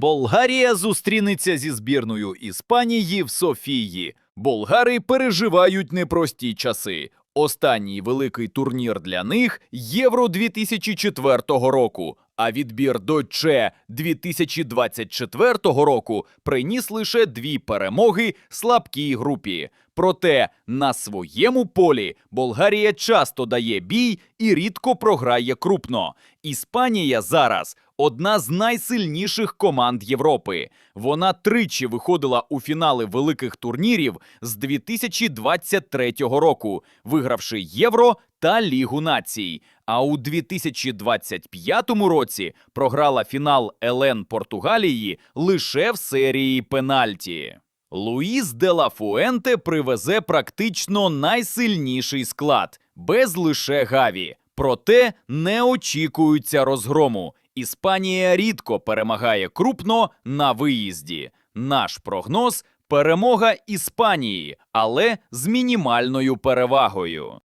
Болгарія зустрінеться зі збірною Іспанії в Софії. Болгари переживають непрості часи. Останній великий турнір для них Євро 2004 року. А відбір до ЧЕ 2024 року приніс лише дві перемоги слабкій групі. Проте на своєму полі Болгарія часто дає бій і рідко програє крупно. Іспанія зараз одна з найсильніших команд Європи. Вона тричі виходила у фінали великих турнірів з 2023 року, вигравши Євро та Лігу націй. А у 2025 році програла фінал ЛН Португалії лише в серії пенальті. Луїс де ла Фуенте привезе практично найсильніший склад, без лише Гаві. Проте не очікуються розгрому. Іспанія рідко перемагає крупно на виїзді. Наш прогноз перемога Іспанії, але з мінімальною перевагою.